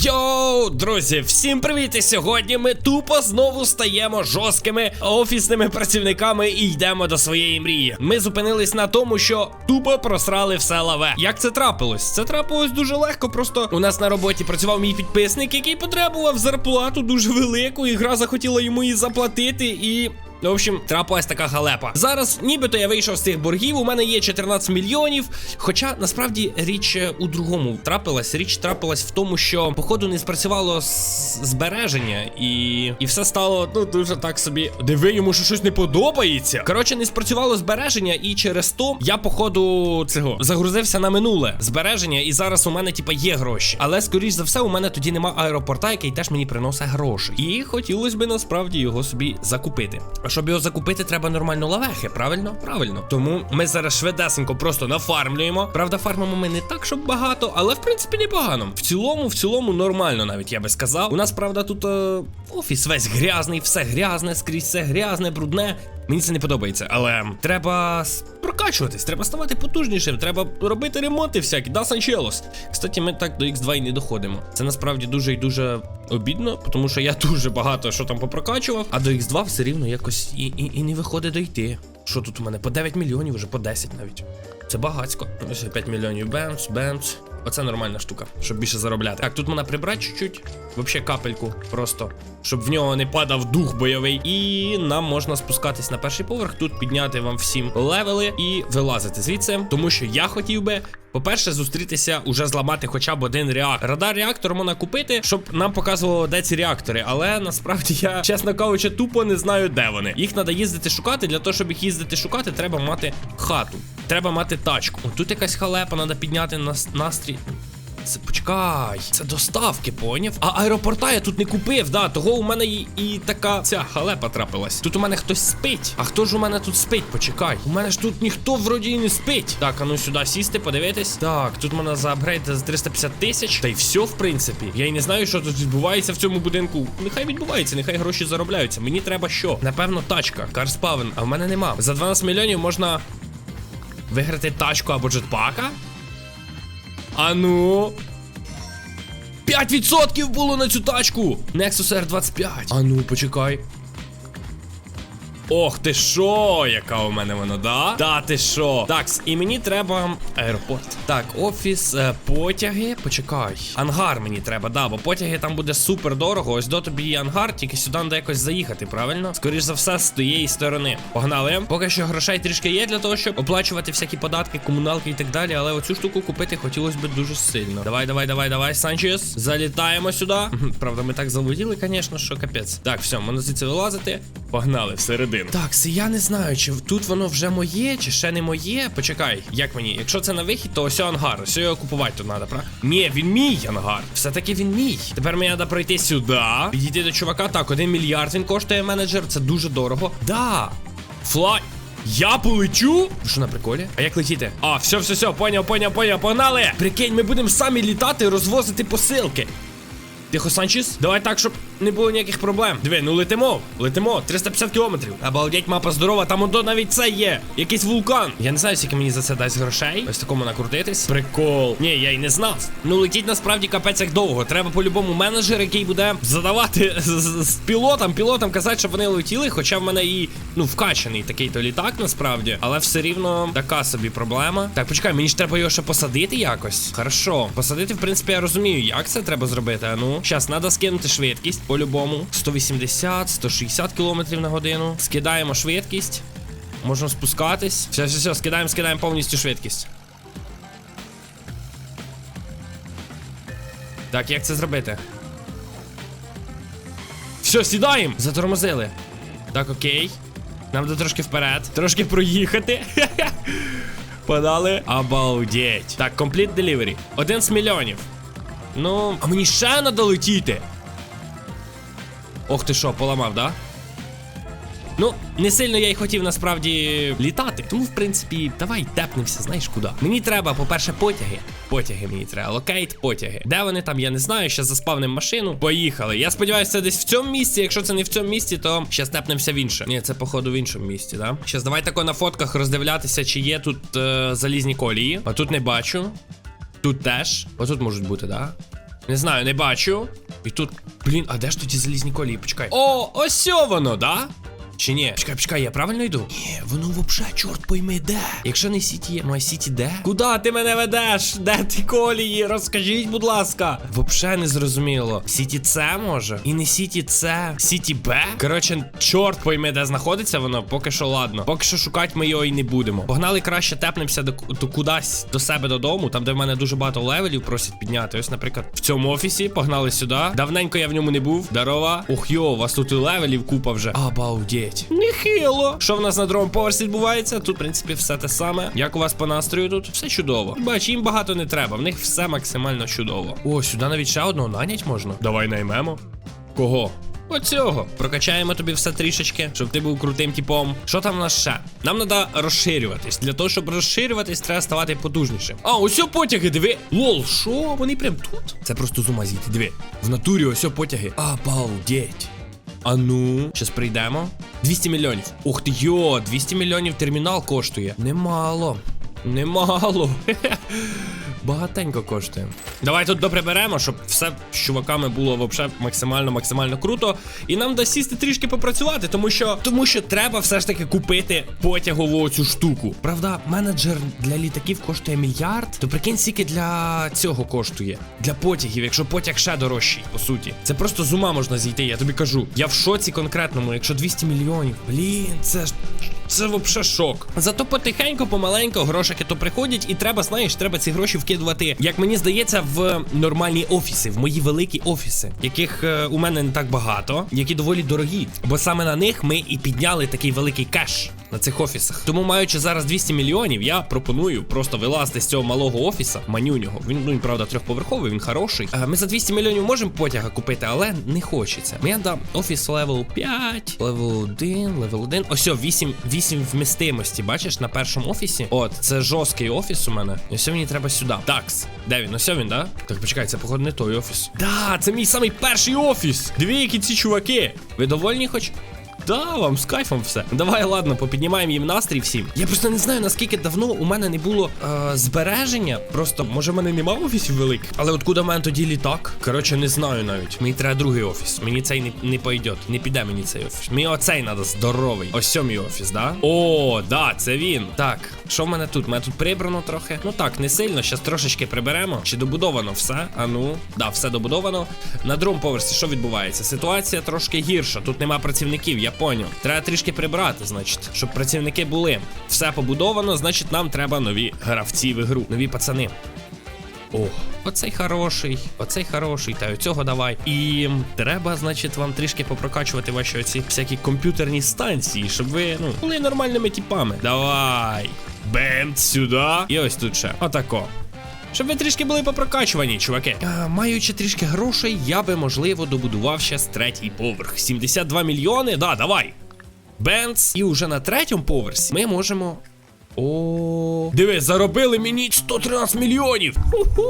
Йоу, друзі, всім привіт! І сьогодні ми тупо знову стаємо жорсткими офісними працівниками і йдемо до своєї мрії. Ми зупинились на тому, що тупо просрали все лаве. Як це трапилось? Це трапилось дуже легко. Просто у нас на роботі працював мій підписник, який потребував зарплату дуже велику, і гра захотіла йому її заплатити і. В общем, трапилась така галепа. Зараз, нібито я вийшов з цих боргів. У мене є 14 мільйонів. Хоча насправді річ е, у другому трапилась. Річ трапилась в тому, що походу не спрацювало збереження, і і все стало ну дуже так собі. Диви, йому що щось не подобається. Коротше, не спрацювало збереження, і через то я, походу, цього загрузився на минуле збереження, і зараз у мене, типа, є гроші. Але скоріш за все, у мене тоді нема аеропорта, який теж мені приносить гроші. І хотілося б насправді його собі закупити. Щоб його закупити, треба нормально лавехи, правильно? Правильно. Тому ми зараз швидесенько просто нафармлюємо. Правда, фармимо ми не так, щоб багато, але в принципі непогано. В цілому, в цілому, нормально, навіть я би сказав. У нас, правда, тут е, офіс весь грязний, все грязне, скрізь все грязне, брудне. Мені це не подобається, але треба прокачуватись, треба ставати потужнішим, треба робити ремонти всякі, да, Санчелос. Кстати, ми так до X2 і не доходимо. Це насправді дуже і дуже обідно, тому що я дуже багато що там попрокачував, а до X2 все рівно якось і, і, і не виходить дойти. Що тут у мене? По 9 мільйонів, вже по 10 навіть. Це багацько. Ось 5 мільйонів бенц, бенц. Оце нормальна штука, щоб більше заробляти. Так, тут можна прибрати чуть-чуть, вообще капельку, просто, щоб в нього не падав дух бойовий. І нам можна спускатись на перший поверх, тут підняти вам всім левели і вилазити звідси. Тому що я хотів би. По-перше, зустрітися, уже зламати хоча б один реактор. Радар реактор можна купити, щоб нам показувало, де ці реактори. Але насправді я, чесно кажучи, тупо не знаю, де вони. Їх треба їздити шукати. Для того, щоб їх їздити шукати, треба мати хату. Треба мати тачку. Тут якась халепа, треба підняти нас, настрій. Це почекай, це доставки, поняв? А аеропорта я тут не купив, да, того у мене і, і така ця халепа трапилась. Тут у мене хтось спить. А хто ж у мене тут спить? Почекай. У мене ж тут ніхто вроді не спить. Так, а ну сюди сісти, подивитись. Так, тут мене за апгрейд за 350 тисяч. Та й все, в принципі. Я й не знаю, що тут відбувається в цьому будинку. Нехай відбувається, нехай гроші заробляються. Мені треба що? Напевно, тачка. Карспавен, а в мене нема. За 12 мільйонів можна виграти тачку або джетпака. А ну. 5% було на цю тачку! Nexus R25. А ну, почекай. Ох, ти що, яка у мене вона, да? Да, ти що? Так, і мені треба аеропорт. Так, офіс, е, потяги. Почекай. Ангар мені треба, да, бо потяги там буде супер дорого. Ось до тобі є ангар, тільки сюди треба якось заїхати, правильно? Скоріш за все, з тієї сторони. Погнали. Поки що грошей трішки є для того, щоб оплачувати всякі податки, комуналки і так далі. Але оцю штуку купити хотілося б дуже сильно. Давай, давай, давай, давай, Санчес. Залітаємо сюди. Правда, ми так заводіли, звісно, що капець. Так, все, можна звідси вилазити. Погнали всередину. Так, це я не знаю, чи тут воно вже моє, чи ще не моє. Почекай, як мені? Якщо це на вихід, то ось ангар. Ось його купувати тут треба, правда? Ні, він мій ангар. Все-таки він мій. Тепер мені треба пройти сюди. Підійти до чувака. Так, один мільярд він коштує менеджер. Це дуже дорого. Да. Флай. Я полечу? Що на приколі? А як летіти? А, все, все, все, поняв, поняв, поняв, погнали! Прикинь, ми будемо самі літати розвозити посилки. Тихо, Санчес, давай так, щоб не було ніяких проблем. Диви, ну летимо, летимо, 350 кілометрів. Обалдеть, мапа здорова, там ото навіть це є. Якийсь вулкан. Я не знаю, скільки мені за це дасть грошей. Ось такому накрутитись. Прикол. Ні, я й не знав. Ну летіть насправді капець як довго. Треба по-любому менеджер, який буде задавати з, з пілотам, пілотам казати, щоб вони летіли. Хоча в мене і ну вкачаний такий то літак, насправді. Але все рівно така собі проблема. Так, почекай, мені ж треба його ще посадити якось. Хорошо. Посадити, в принципі, я розумію, як це треба зробити. Ну, зараз треба скинути швидкість по-любому. 180, 160 км на годину. Скидаємо швидкість. Можемо спускатись. Все, все, все, скидаємо, скидаємо повністю швидкість. Так, як це зробити? Все, сідаємо! Затормозили. Так, окей. Нам треба трошки вперед. Трошки проїхати. Подали. Обалдеть. Так, complete delivery. Один з мільйонів. Ну, а мені ще треба летіти. Ох ти що, поламав, да? Ну, не сильно я й хотів насправді літати. Тому, в принципі, давай тепнемося, знаєш куди. Мені треба, по-перше, потяги. Потяги мені треба. Локейт, потяги. Де вони там, я не знаю. Ще заспавним машину. Поїхали. Я сподіваюся, це десь в цьому місці. Якщо це не в цьому місці, то ще степнемося в інше. Ні, це походу в іншому місці, да? Щас давай тако на фотках роздивлятися, чи є тут е, залізні колії. А тут не бачу. Тут теж. Отут можуть бути, да? Не знаю, не бачу. І тут, блін, а де ж тоді залізні колії? Почекай. О, ось воно, да? Чи ні? Чекай, почекай, я правильно йду? Ні, воно вообще, чорт пойми, де. Якщо не сіті ну а сіті де? Куда ти мене ведеш? Де ти колії? Розкажіть, будь ласка. Вообще не зрозуміло. Сіті С може? І не сіті С, сіті Б? Коротше, чорт пойми, де знаходиться воно, поки що ладно. Поки що шукати ми його і не будемо. Погнали краще тепнемося до, до кудись до себе додому, там де в мене дуже багато левелів просять підняти. Ось, наприклад, в цьому офісі погнали сюди. Давненько я в ньому не був. Здорова. Ух йо, у вас тут і левелів купа вже. Обалдеть. Нехило. Що в нас на другому поверсі відбувається? Тут, в принципі, все те саме. Як у вас по настрою тут? Все чудово. Бач, їм багато не треба. В них все максимально чудово. О, сюди навіть ще одного нанять можна. Давай наймемо. Кого? Оцього. Прокачаємо тобі все трішечки, щоб ти був крутим типом. Що там у нас ще? Нам треба розширюватись. Для того, щоб розширюватись, треба ставати потужнішим. А, ось потяги, диви. Лол, що? Вони прям тут? Це просто з зійти, диви. В натурі ось потяги. Обалдеть. А ну, щас прийдемо. 200 мільйонів. Ух ти йо, 200 мільйонів термінал коштує. Немало. Немало. Багатенько коштує. Давай тут доприберемо, щоб все з чуваками було вообще максимально максимально круто. І нам дасть сісти трішки попрацювати, тому що тому що треба все ж таки купити потягову цю штуку. Правда, менеджер для літаків коштує мільярд. То прикинь, скільки для цього коштує. Для потягів, якщо потяг ще дорожчий, по суті. Це просто з ума можна зійти, я тобі кажу. Я в шоці конкретному, якщо 200 мільйонів. Блін, це ж. Це вообще шок. Зато потихеньку, помаленьку грошики то приходять, і треба, знаєш, треба ці гроші вкидувати, як мені здається, в нормальні офіси, в мої великі офіси, яких е, у мене не так багато, які доволі дорогі. Бо саме на них ми і підняли такий великий кеш. На цих офісах. Тому, маючи зараз 200 мільйонів, я пропоную просто вилазити з цього малого офіса, манюнього. Він, ну, правда, трьохповерховий, він хороший. А ми за 200 мільйонів можемо потяга купити, але не хочеться. Мені дам офіс левел 5, левел 1, левел 1. Ось, о, 8, 8 вмістимості. Бачиш, на першому офісі. От, це жорсткий офіс у мене. Ось мені треба сюди. Такс. Де він? Ось він, да? Так, почекай, це походу не той офіс. Да, це мій самий перший офіс. Дві які ці чуваки. Ви довольні хоч? Да, вам з кайфом все. Давай, ладно, попіднімаємо їм настрій всім. Я просто не знаю, наскільки давно у мене не було е, збереження. Просто, може, в мене нема офісів великих. Але откуда в мене тоді літак? Коротше, не знаю навіть. Мені треба другий офіс. Мені цей не, не пойде. Не піде мені цей офіс. Мені оцей треба здоровий. Ось сьомий офіс, да? О, да, це він. Так, що в мене тут? У мене тут прибрано трохи. Ну так, не сильно. Щас трошечки приберемо. Чи добудовано все? А ну, да, все добудовано. На другому поверсі що відбувається? Ситуація трошки гірша. Тут нема працівників, я поняв. Треба трішки прибрати, значить, щоб працівники були. Все побудовано, значить, нам треба нові гравці в ігру, нові пацани. О, оцей хороший, оцей хороший, та цього давай. І треба, значить, вам трішки попрокачувати ваші оці всякі комп'ютерні станції, щоб ви, ну, були нормальними типами. Давай. Бент сюди. І ось тут ще. Отако. Щоб ви трішки були попрокачувані, чуваки. А, маючи трішки грошей, я би, можливо, добудував ще з третій поверх. 72 мільйони. Да, давай. Бенц. І вже на третьому поверсі ми можемо. О, диви, заробили мені 113 мільйонів. Ху-ху.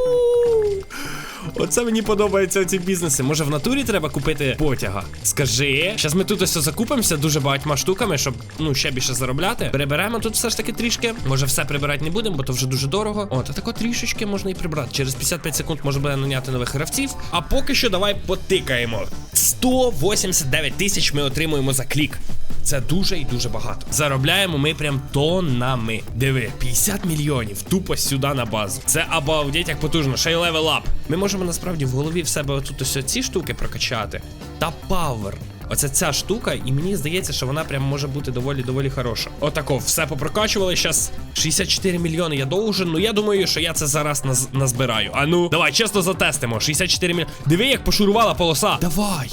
Оце мені подобаються ці бізнеси. Може в натурі треба купити потяга? Скажи. Зараз ми тут ось закупимося дуже багатьма штуками, щоб ну ще більше заробляти. Приберемо тут все ж таки трішки. Може все прибирати не будемо, бо то вже дуже дорого. О, та тако трішечки можна і прибрати. Через 55 секунд може буде наняти нових гравців. А поки що давай потикаємо. 189 тисяч ми отримуємо за клік. Це дуже і дуже багато. Заробляємо ми прям тоннами. Диви, 50 мільйонів тупо сюди на базу. Це обалдеть як потужно, ще й левел ап. Ми можемо насправді в голові в себе отут ось ці штуки прокачати. Та павер. Оце ця штука, і мені здається, що вона прям може бути доволі доволі хороша. Отако, все попрокачували. Зараз 64 мільйони я должен. Ну я думаю, що я це зараз наз назбираю. А ну, давай, чесно затестимо. 64 мільйони. Диви, як пошурувала полоса. Давай.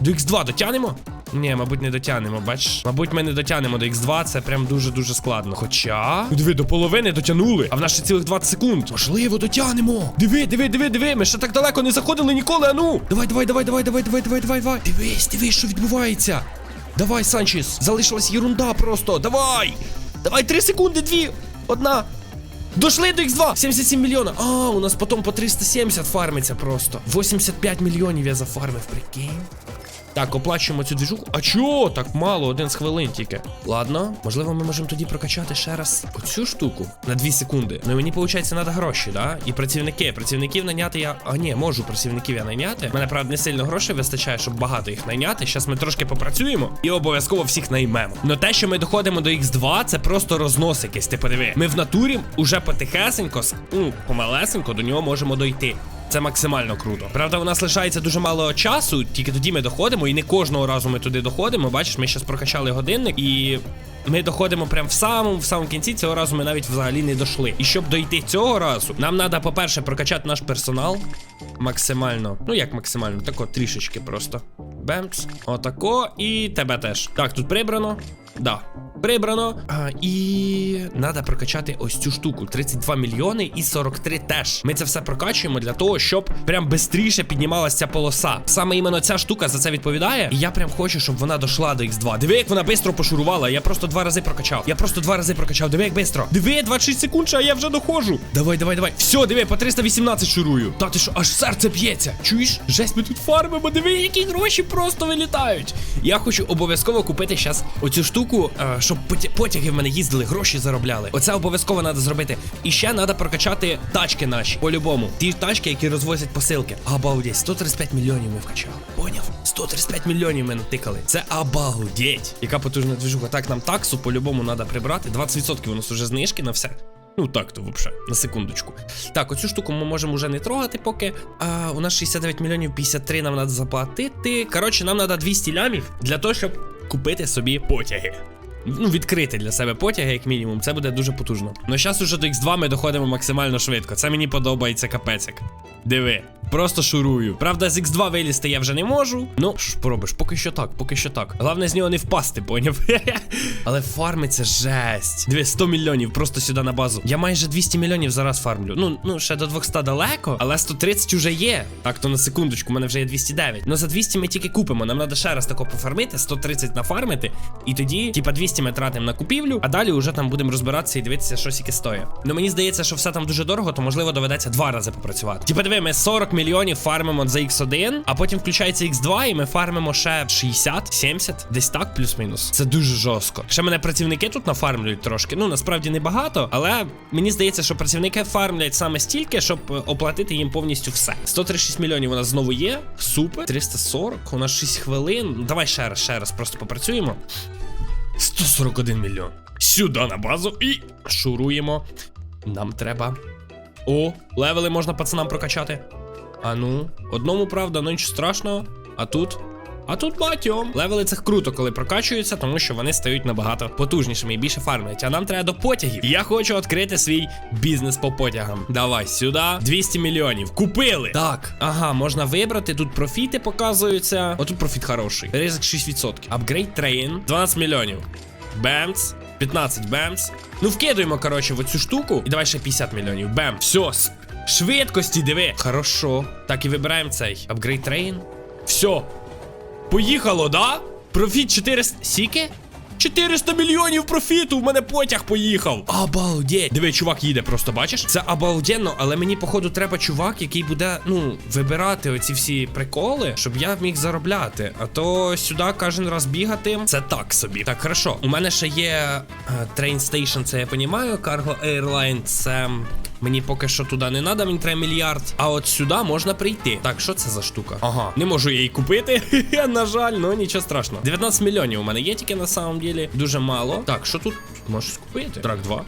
До X2 дотянемо? Ні, мабуть, не дотягнемо, бачиш? Мабуть, ми не дотягнемо до X2, це прям дуже-дуже складно. Хоча. Ну, Диви, до половини дотягнули, а в нас ще цілих 20 секунд. Можливо, дотягнемо. Диви, диви, диви, диви. Ми ще так далеко не заходили ніколи, а ну. Давай, давай, давай, давай, давай, давай, давай, давай, давай. Дивись, дивись, що відбувається. Давай, Санчес. Залишилась єрунда просто. Давай. Давай, 3 секунди, дві. Одна. Дошли до X2! 77 мільйона. А, у нас потім по 370 фармиться просто. 85 мільйонів я зафармив, прикинь. Так, оплачуємо цю двіжуху. А чого так мало? Один з хвилин тільки. Ладно, можливо, ми можемо тоді прокачати ще раз оцю штуку на 2 секунди. Ну і мені, виходить, треба гроші, да? І працівники. Працівників наняти я. А ні, можу працівників я найняти. Мене, правда, не сильно грошей вистачає, щоб багато їх найняти. Зараз ми трошки попрацюємо і обов'язково всіх наймемо. Но те, що ми доходимо до X2, це просто рознос якийсь. Ти подиви. Ми в натурі уже потихесенько, ну, помалесенько до нього можемо дойти. Це максимально круто. Правда, у нас лишається дуже мало часу, тільки тоді ми доходимо, і не кожного разу ми туди доходимо. Бачиш, ми зараз прокачали годинник і. Ми доходимо прямо в самому в самому кінці. Цього разу ми навіть взагалі не дійшли. І щоб дойти цього разу, нам треба, по-перше, прокачати наш персонал максимально. Ну як максимально, тако трішечки просто. Бемц, отако, і тебе теж. Так, тут прибрано. Да. Прибрано. А, і треба прокачати ось цю штуку. 32 мільйони і 43 теж. Ми це все прокачуємо для того, щоб прям швидше піднімалася ця полоса. Саме іменно ця штука за це відповідає. І я прям хочу, щоб вона дійшла до X2. Диви, як вона швидко пошурувала. Я просто два рази прокачав. Я просто два рази прокачав. Диви, як швидко. Диви, 26 секунд, а я вже доходжу. Давай, давай, давай. Все, диви, по 318 шурую. Та ти що, аж серце б'ється. Чуєш? Жесть, ми тут фармимо. Диви, які гроші просто вилітають. Я хочу обов'язково купити зараз оцю штуку, е, щоб потяги в мене їздили, гроші заробляли. Оце обов'язково треба зробити. І ще треба прокачати тачки наші. По-любому. Ті тачки, які розвозять посилки. Обалдеть, 135 мільйонів ми вкачали. Поняв? 135 мільйонів ми натикали. Це обалдеть. Яка потужна движуха. Так, нам таксу по-любому треба прибрати. 20% у нас уже знижки на все. Ну так то взагалі, на секундочку. Так, оцю штуку ми можемо вже не трогати, поки. А, у нас 69 мільйонів 53 нам треба заплатити. Коротше, нам треба 200 лямів для того, щоб купити собі потяги. Ну, відкрити для себе потяги, як мінімум, це буде дуже потужно. Ну, зараз уже до X2 ми доходимо максимально швидко. Це мені подобається капецик. Диви, просто шурую. Правда, з X2 вилізти я вже не можу. Ну, що поробиш, поки що так, поки що так. Головне з нього не впасти, поняв? Але фармиться жесть. Диви, 100 мільйонів просто сюди на базу. Я майже 200 мільйонів зараз фармлю. Ну, ну, ще до 200 далеко, але 130 уже є. Так, то на секундочку, у мене вже є 209. Ну за 200 ми тільки купимо. Нам треба ще раз тако пофармити, 130 нафармити. І тоді, типа, 200 ми тратимо на купівлю, а далі вже там будемо розбиратися і дивитися, що скільки стоїть. Ну мені здається, що все там дуже дорого, то можливо доведеться два рази попрацювати. Типа, диви, ми 40 мільйонів фармимо за X1, а потім включається X2, і ми фармимо ще 60, 70, десь так, плюс-мінус. Це дуже жорстко. Ще мене працівники тут нафармлюють трошки. Ну насправді не багато, але мені здається, що працівники фармлять саме стільки, щоб е, оплатити їм повністю все. 136 мільйонів у нас знову є. Супер. 340, у нас 6 хвилин. Давай ще раз, ще раз просто попрацюємо. 141 мільйон. Сюди на базу і шуруємо. Нам треба. О, левели можна пацанам прокачати. А ну, одному правда, ну нічого страшного. А тут. А тут батьом. Левели це круто, коли прокачуються, тому що вони стають набагато потужнішими і більше фармлять. А нам треба до потягів. Я хочу відкрити свій бізнес по потягам. Давай сюди. 200 мільйонів. Купили. Так, ага, можна вибрати. Тут профіти показуються. Отут профіт хороший. Ризик 6%. Апгрейд трейн. 12 мільйонів. Бемц. 15 бемц. Ну, вкидуємо, коротше, в оцю штуку. І давай ще 50 мільйонів. Бем. Все. Швидкості, диви. Хорошо. Так, і вибираємо цей. Апгрейд трейн. Все. Поїхало, да? Профіт 400. Сіки? 400 мільйонів профіту, в мене потяг поїхав. Обалдеть. Диви, чувак їде, просто бачиш? Це обалденно, але мені, походу, треба чувак, який буде, ну, вибирати оці всі приколи, щоб я міг заробляти. А то сюди кожен раз бігати. Це так собі. Так, хорошо. У мене ще є е, Train Station, це я понімаю. Cargo Airline, це. Мені поки що туди не треба, мені треба мільярд. А от сюди можна прийти. Так, що це за штука? Ага, не можу я її купити. На жаль, ну нічого страшного. 19 мільйонів у мене є тільки на самом ділі. Дуже мало. Так, що тут можеш купити? Трак 2.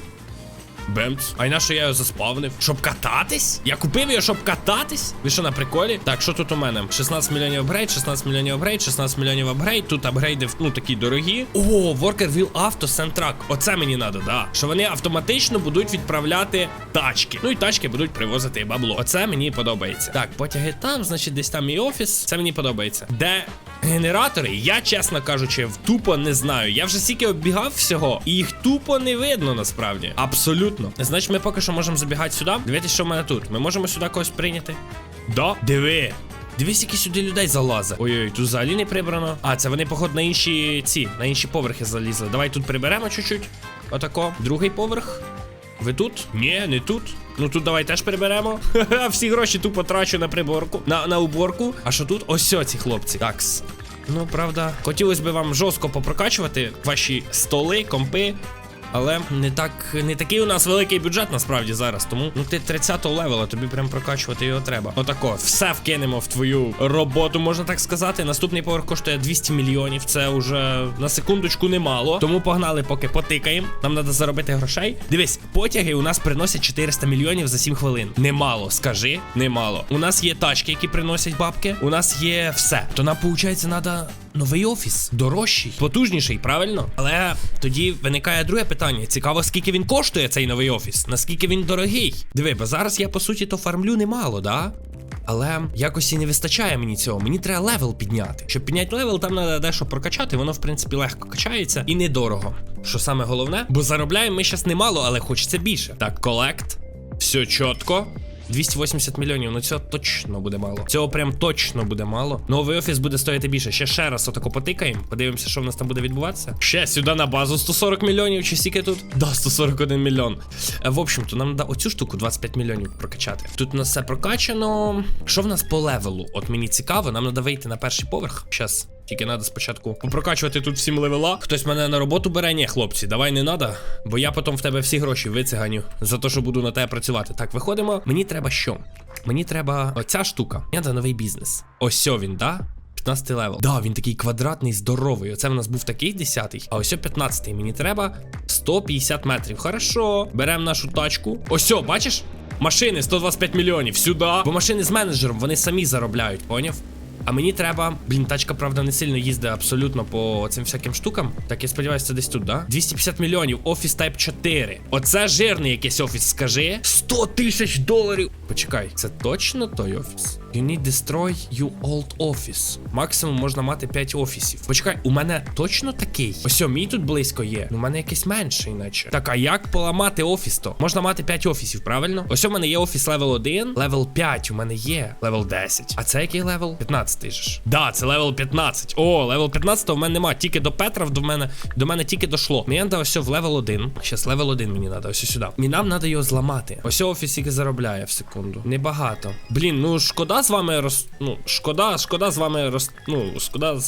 Бемц. А що я його заспавнив? Щоб кататись? Я купив його, щоб кататись? Ви що на приколі? Так, що тут у мене? 16 мільйонів апгрейд, 16 мільйонів апгрейд, 16 мільйонів апгрейд. Тут апгрейди, ну такі дорогі. О, Worker Wheel Auto Send Оце мені треба, да. Що вони автоматично будуть відправляти тачки. Ну і тачки будуть привозити бабло. Оце мені подобається. Так, потяги там, значить, десь там мій офіс. Це мені подобається. Де генератори? Я, чесно кажучи, тупо не знаю. Я вже стільки оббігав всього, і їх тупо не видно насправді. Абсолютно. Значить, ми поки що можемо забігати сюди. Дивіться, що в мене тут. Ми можемо сюди когось прийняти. Да? Диви. Дивись, які сюди людей залазить. Ой-ой, тут взагалі не прибрано. А, це вони, походу, на інші ці, на інші поверхи залізли. Давай тут приберемо чуть-чуть. Отако. Другий поверх. Ви тут? Ні, не тут. Ну тут давай теж приберемо. Всі гроші тупо трачу на приборку, на, на уборку. А що тут? Ось ці хлопці. Такс. Ну, правда, хотілося б вам жорстко попрокачувати ваші столи, компи. Але не так не такий у нас великий бюджет насправді зараз. Тому ну ти 30-го левела, тобі прям прокачувати його треба. Отако, все вкинемо в твою роботу, можна так сказати. Наступний поверх коштує 200 мільйонів. Це вже на секундочку немало. Тому погнали, поки потикаємо. Нам треба заробити грошей. Дивись, потяги у нас приносять 400 мільйонів за 7 хвилин. Немало, скажи, немало. У нас є тачки, які приносять бабки. У нас є все. То нам, виходить, треба новий офіс, дорожчий, потужніший, правильно? Але тоді виникає друге питання: цікаво, скільки він коштує цей новий офіс, наскільки він дорогий. Диви, бо зараз я по суті то фармлю немало, да? Але якось і не вистачає мені цього. Мені треба левел підняти. Щоб підняти левел, там треба дещо прокачати. Воно, в принципі, легко качається і недорого. Що саме головне, бо заробляємо ми щас немало, але хочеться більше. Так, колект. Все чітко. 280 мільйонів, ну цього точно буде мало. Цього прям точно буде мало. Новий офіс буде стояти більше. Ще ще раз отако потикаємо. Подивимося, що в нас там буде відбуватися. Ще сюди на базу 140 мільйонів. Чи скільки тут? Да, 141 мільйон. Е, В общем-то, нам треба оцю штуку 25 мільйонів прокачати. Тут у нас все прокачано. Що в нас по левелу? От мені цікаво, нам треба вийти на перший поверх. Щас. Тільки треба спочатку попрокачувати тут всім левела. Хтось мене на роботу бере, ні, хлопці, давай не надо, бо я потім в тебе всі гроші вициганю за те, що буду на тебе працювати. Так, виходимо. Мені треба що? Мені треба оця штука. Мені треба новий бізнес. Ось він, да? 15 левел. Да, він такий квадратний, здоровий. Оце в нас був такий 10-й, а ось 15-й. Мені треба 150 метрів. Хорошо. Беремо нашу тачку. Ось, бачиш? Машини 125 мільйонів. Сюди. Бо машини з менеджером, вони самі заробляють, поняв? А мені треба. Блін, тачка, правда, не сильно їздить абсолютно по цим всяким штукам. Так, я сподіваюся, це десь тут, да? 250 мільйонів, офіс Type 4. Оце жирний якийсь офіс, скажи. 100 тисяч доларів. Почекай, це точно той офіс? You need destroy you old office. Максимум можна мати 5 офісів. Почекай, у мене точно такий. Ось о, мій тут близько є. Ну, у мене якийсь менший, наче. Так, а як поламати офіс то? Можна мати 5 офісів, правильно? Ось у мене є офіс левел 1, левел 5 у мене є, левел 10. А це який левел? 15 ж. Да, це левел 15. О, левел 15 в мене нема. Тільки до Петра до мене до мене тільки дошло. Мені треба ось в левел 1. Щас левел 1 мені треба, ось сюди. Мені нам треба його зламати. Ось офіс який заробляє в секунду. Небагато. Блін, ну шкода з вами роз. Ну, шкода, шкода з вами роз. Ну, шкода,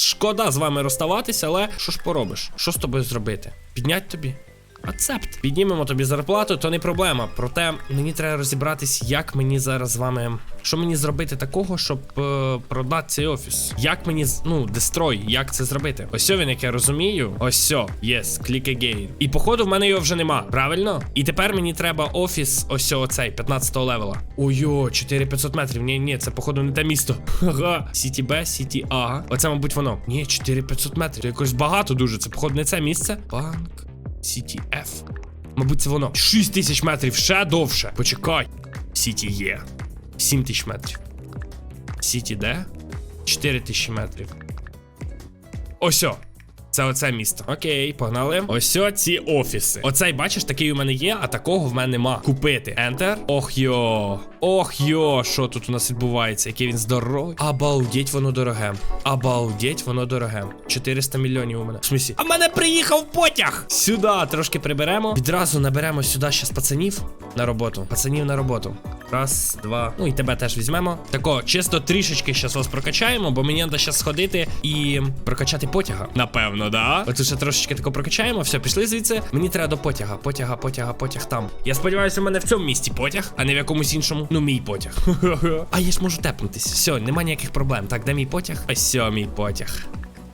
шкода з вами розставатися, але що ж поробиш? Що з тобою зробити? Піднять тобі? Ацепт. Піднімемо тобі зарплату, то не проблема. Проте мені треба розібратись, як мені зараз з вами. Що мені зробити такого, щоб е, продати цей офіс? Як мені ну, дестрой, як це зробити? Ось він, як я розумію. Ось yes, click again. І походу в мене його вже нема, правильно? І тепер мені треба офіс, ось оцей, 15-го левела. Ой-о, 4500 метрів. Ні, ні, це походу не те місто. Ага. Сіті Б, Сіті А. Оце, мабуть, воно. Ні, 4500 метрів. Якось багато дуже. Це, походу, не це місце. Банк. CTF. Мабуть, це воно. 6 тисяч метрів, ще довше. Почекай. Є. 7 тисяч метрів. Д. 4 тисячі метрів. Осьо. Це оце місто. Окей, погнали. Ось ці офіси. Оцей, бачиш, такий у мене є, а такого в мене нема. Купити. Enter. Ох йо. Ох йо, що тут у нас відбувається? Який він здоровий. Обалдеть, воно дороге. Обалдеть, воно дороге. 400 мільйонів у мене. В смісі? А мене приїхав потяг! Сюди трошки приберемо. Відразу наберемо сюди ще пацанів на роботу. Пацанів на роботу. Раз, два. Ну і тебе теж візьмемо. Тако, чисто трішечки зараз вас прокачаємо, бо мені треба зараз сходити і прокачати потяга. Напевно, да. Оце ще трошечки тако прокачаємо. Все, пішли звідси. Мені треба до потяга. Потяга, потяга, потяг там. Я сподіваюся, у мене в цьому місті потяг, а не в якомусь іншому. Ну, мій потяг. а я ж можу тепнутись. Все, нема ніяких проблем. Так, де мій потяг? Ось все, мій потяг.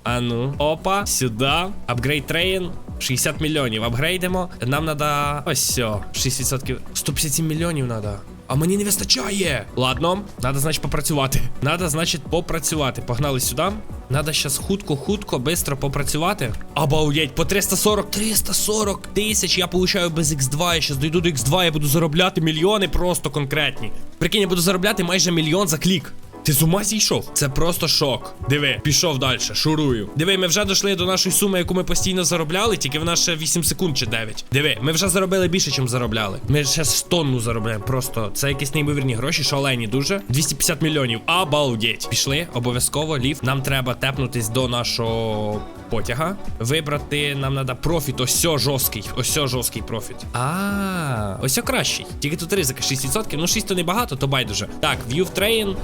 А ну, опа, сюди. Апгрейд трейн. 60 мільйонів. Апгрейдимо. Нам треба. Ось все. 6%. 157 мільйонів треба. А мені не вистачає. Ладно, треба, значить, попрацювати. Надо, значить, попрацювати. Погнали сюди. Надо щас хутко, хутко, бистро попрацювати. Обалдеть, по 340, 340 тисяч я получаю без X2. Я зараз дойду до X2, я буду заробляти мільйони просто конкретні. Прикинь, я буду заробляти майже мільйон за клік. Ти з ума зійшов? Це просто шок. Диви, пішов далі, шурую. Диви, ми вже дійшли до нашої суми, яку ми постійно заробляли, тільки в нас ще 8 секунд чи 9. Диви, ми вже заробили більше, ніж заробляли. Ми ще з тонну заробляємо. Просто це якісь неймовірні гроші, шалені дуже. 250 мільйонів. Обалдеть. Пішли, обов'язково ліфт. Нам треба тепнутись до нашого потяга. Вибрати нам треба профіт. Ось жорсткий. Ось жорсткий профіт. А, ось кращий. Тільки тут ризика 6%. Ну 6 то небагато, то байдуже. Так, view train.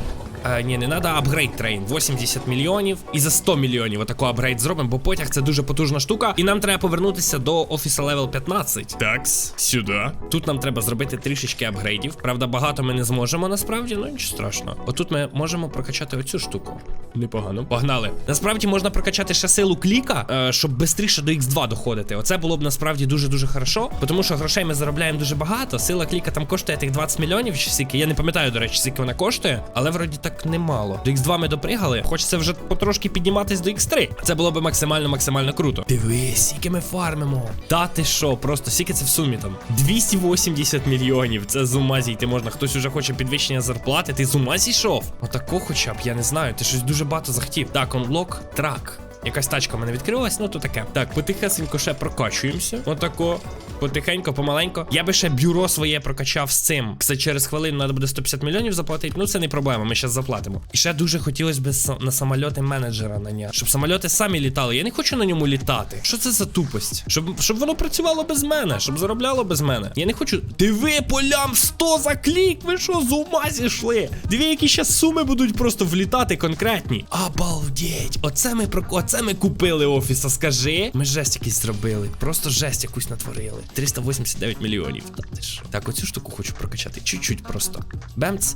Е, ні, не треба, апгрейд трейн. 80 мільйонів. І за 100 мільйонів отаку апгрейд зробимо, бо потяг це дуже потужна штука. І нам треба повернутися до офіса левел 15. Такс, сюди. Тут нам треба зробити трішечки апгрейдів. Правда, багато ми не зможемо насправді, ну нічого страшного. Отут ми можемо прокачати оцю штуку. Непогано. Погнали. Насправді можна прокачати ще силу кліка, е, щоб швидше до X2 доходити. Оце було б насправді дуже-дуже хорошо, тому що грошей ми заробляємо дуже багато. Сила кліка там коштує тих 20 мільйонів чи скільки. Я не пам'ятаю, до речі, скільки вона коштує, але вроді так немало. До X2 ми допригали. Хочеться вже потрошки підніматись до X3. Це було б максимально максимально круто. Дивись, скільки ми фармимо. Та ти що, просто скільки це в сумі там? 280 мільйонів. Це з ума зійти можна. Хтось уже хоче підвищення зарплати. Ти з ума зійшов? Отако хоча б, я не знаю. Ти щось дуже багато захотів. Так, онлок, трак. Якась тачка мене відкрилась, ну то таке. Так, потихесенько ще прокачуємося. Отако. Потихенько, помаленько. Я би ще бюро своє прокачав з цим. Кстати, через хвилину треба буде 150 мільйонів заплатити. Ну це не проблема, ми зараз заплатимо. І ще дуже хотілося б на самольоти менеджера наняти. Щоб самольоти самі літали. Я не хочу на ньому літати. Що це за тупость? Щоб, щоб воно працювало без мене, щоб заробляло без мене. Я не хочу. Диви, полям 100 за клік! Ви що з ума зійшли? Диви, які ще суми будуть просто влітати конкретні. Обалдеть! Оце ми про оце ми купили офіса. Скажи. Ми жесть якийсь зробили. Просто жесть якусь натворили. 389 мільйонів. Так, оцю штуку хочу прокачати. Чуть-чуть просто. Бемц.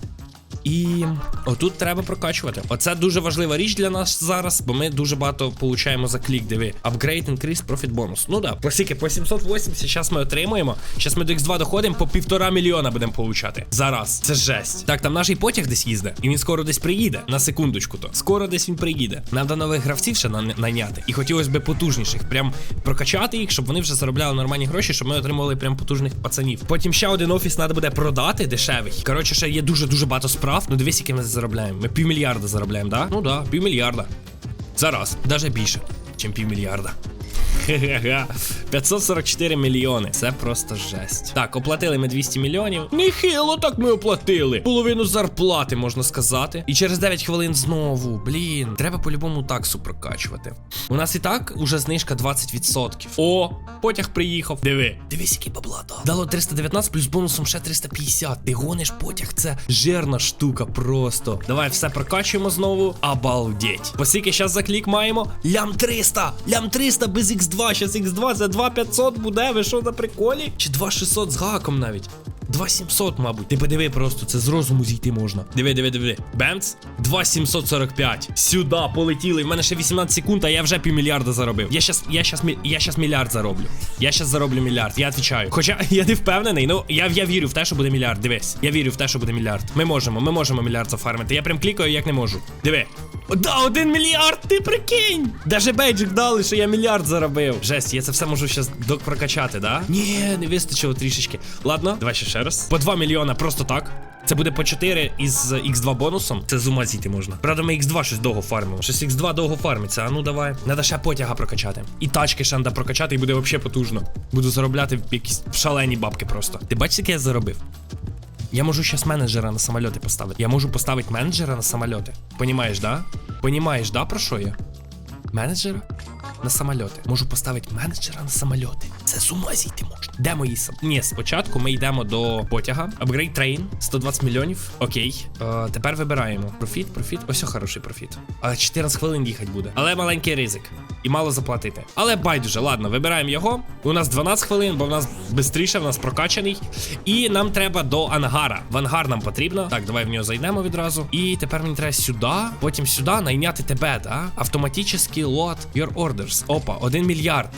І отут треба прокачувати. Оце дуже важлива річ для нас зараз, бо ми дуже багато получаємо за клік. Диви. Upgrade, increase, profit bonus. Ну да, по скільки? По 780 зараз ми отримуємо. Зараз ми до X2 доходимо, по півтора мільйона будемо получати. Зараз. Це жесть. Так, там наш потяг десь їздить, і він скоро десь приїде. На секундочку то. Скоро десь він приїде. Нам до нових гравців ще на- наняти. І хотілося б потужніших. Прям прокачати їх, щоб вони вже заробляли нормальні гроші, щоб ми отримували прям потужних пацанів. Потім ще один офіс треба буде продати дешевий. Коротше, ще є дуже-дуже багато справ. Ну дивись, які ми заробляємо. Ми півмільярда заробляємо, да? Ну да, півмільярда. Зараз, навіть більше, ніж півмільярда. Хе-хе-хе. 544 мільйони. Це просто жесть. Так, оплатили ми 200 мільйонів. Нехило так ми оплатили. Половину зарплати, можна сказати. І через 9 хвилин знову. Блін, треба по-любому таксу прокачувати. У нас і так уже знижка 20%. О, потяг приїхав. Диви. Дивись, який бабла дав. Дало 319 плюс бонусом ще 350. Ти гониш потяг, це жирна штука просто. Давай все прокачуємо знову. Обалдеть. Поскільки зараз за клік маємо? Лям 300! Лям 300 без X2. Щас X2 за 2500 буде. Ви що за приколі? Чи 2600 з гаком навіть? 2700, мабуть. Ти подиви просто, це з розуму зійти можна. Диви, диви, диви. Бемц. 2745. Сюди полетіли. В мене ще 18 секунд, а я вже півмільярда заробив. Я щас, я щас, я щас мільярд зароблю. Я щас зароблю мільярд, я відповідаю. Хоча я не впевнений, ну я, я вірю в те, що буде мільярд. Дивись. Я вірю в те, що буде мільярд. Ми можемо, ми можемо мільярд зафармити. Я прям клікаю, як не можу. Диви. Да, один мільярд, ти прикинь! Даже бейджик дали, що я мільярд заробив. Жесть, я це все можу зараз прокачати, да? Ні, не вистачило трішечки. Ладно, давай ще ще раз. По 2 мільйона просто так. Це буде по 4 із X2 бонусом. Це з зійти можна. Правда, ми X2 щось довго фармимо. Щось X2 довго фармиться. А ну давай. Надо ще потяга прокачати. І тачки треба прокачати, і буде взагалі потужно. Буду заробляти якісь шалені бабки просто. Ти бачиш, яке я заробив? Я можу зараз менеджера на самольоти поставити. Я можу поставити менеджера на самольоти. Понімаєш, да? Понімаєш, да, про що я? Менеджера на самольоти. Можу поставити менеджера на самольоти. Це з ума зійти можна. Де мої сам? Ні, спочатку ми йдемо до потяга. Upgrade train, 120 мільйонів. Окей. Е, тепер вибираємо. Профіт, профіт. Ось хороший профіт. Але 14 хвилин їхати буде. Але маленький ризик. І мало заплатити. Але байдуже, ладно, вибираємо його. У нас 12 хвилин, бо в нас швидше, в нас прокачаний. І нам треба до ангара. В ангар нам потрібно. Так, давай в нього зайдемо відразу. І тепер мені треба сюди, потім сюди найняти тебе, да? Автоматичний лот your orders. Опа, 1 мільярд.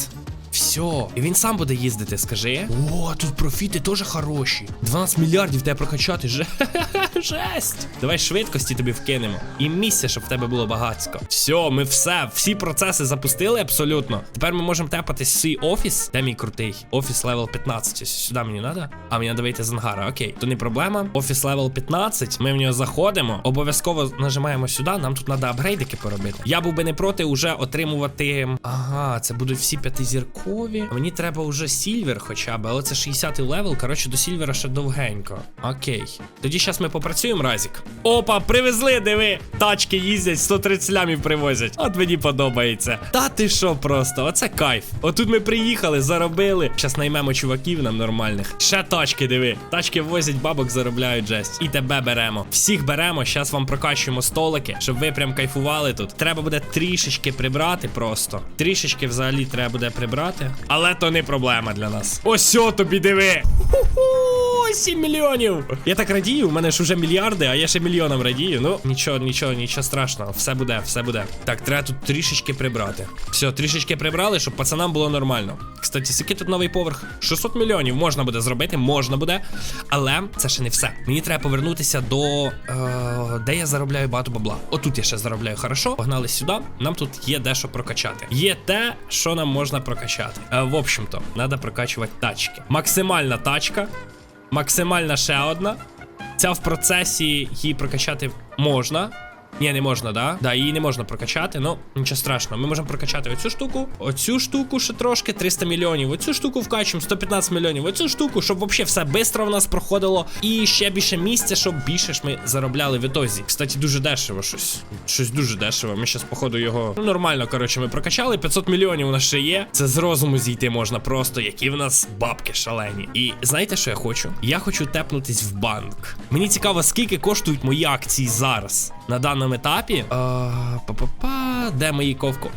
Все, і він сам буде їздити, скажи. О, тут профіти теж хороші. 12 мільярдів тебе прокачати. Же... Жесть. Давай швидкості тобі вкинемо. І місця, щоб в тебе було багатсько. Все, ми все, всі процеси запустили абсолютно. Тепер ми можемо тепати свій офіс. Де мій крутий? Офіс левел 15. Сюди мені треба. А мені треба вийти з ангара. Окей, то не проблема. Офіс левел 15. Ми в нього заходимо. Обов'язково нажимаємо сюди. Нам тут треба апгрейдики поробити. Я був би не проти уже отримувати. Ага, це будуть всі п'ятизіркові. Готові. Мені треба вже сільвер хоча б, але це 60-й левел. Коротше, до сільвера ще довгенько. Окей. Тоді зараз ми попрацюємо разік. Опа, привезли, диви! Тачки їздять, 130 лямів привозять. От мені подобається. Та ти що просто? Оце кайф. Отут ми приїхали, заробили. Зараз наймемо чуваків нам нормальних. Ще тачки, диви. Тачки возять, бабок заробляють жесть. І тебе беремо. Всіх беремо. Зараз вам прокачуємо столики, щоб ви прям кайфували тут. Треба буде трішечки прибрати просто. Трішечки взагалі треба буде прибрати. Але то не проблема для нас. Ось тобі диви. Ху-ху, 7 мільйонів. Я так радію, у мене ж уже мільярди, а я ще мільйоном радію. Ну, нічого, нічого, нічого страшного. Все буде, все буде. Так, треба тут трішечки прибрати. Все, трішечки прибрали, щоб пацанам було нормально. Кстати, скільки тут новий поверх? 600 мільйонів можна буде зробити, можна буде. Але це ще не все. Мені треба повернутися до. Е, де я заробляю багато бабла. Отут я ще заробляю хорошо. Погнали сюди. Нам тут є дещо прокачати. Є те, що нам можна прокачати. Е, в общем-то, треба прокачувати тачки. Максимальна тачка. Максимальна ще одна. Ця в процесі її прокачати можна. Ні, не можна, да? Да, її не можна прокачати, ну нічого страшного. Ми можемо прокачати оцю штуку, оцю штуку ще трошки 300 мільйонів. Оцю штуку вкачуємо 115 мільйонів. Оцю штуку, щоб взагалі все швидко в нас проходило. І ще більше місця, щоб більше ж ми заробляли в ітозі. Кстати, дуже дешево щось. Щось дуже дешево. Ми зараз, походу, його. Ну, нормально, коротше, ми прокачали. 500 мільйонів у нас ще є. Це з розуму зійти можна просто, які в нас бабки шалені. І знаєте, що я хочу? Я хочу тепнутись в банк. Мені цікаво, скільки коштують мої акції зараз на даному етапі. А, па-па-па, де мої ковко?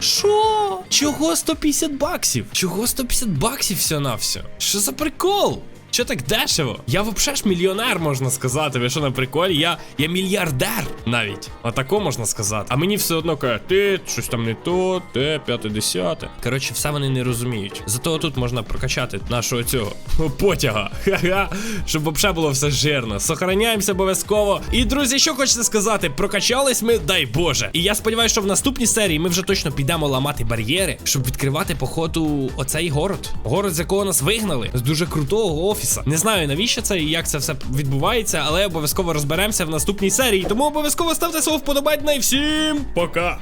Що? Чого 150 баксів? Чого 150 баксів все на все? Що за прикол? Що так дешево? Я взагалі ж мільйонер, можна сказати. Ви що на приколі? Я, я мільярдер навіть. Отако можна сказати. А мені все одно каже, ти щось там не то, те, п'яте, десяте. Коротше, все вони не розуміють. Зато тут можна прокачати нашого цього потяга. Ха-ха. Щоб взагалі було все жирно. Сохраняємося обов'язково. І, друзі, що хочете сказати? Прокачались ми, дай Боже. І я сподіваюся, що в наступній серії ми вже точно підемо ламати бар'єри, щоб відкривати, походу, оцей город. Город, з якого нас вигнали. З дуже крутого офіса. Не знаю навіщо це і як це все відбувається, але обов'язково розберемося в наступній серії. Тому обов'язково ставте свого вподобання і всім пока.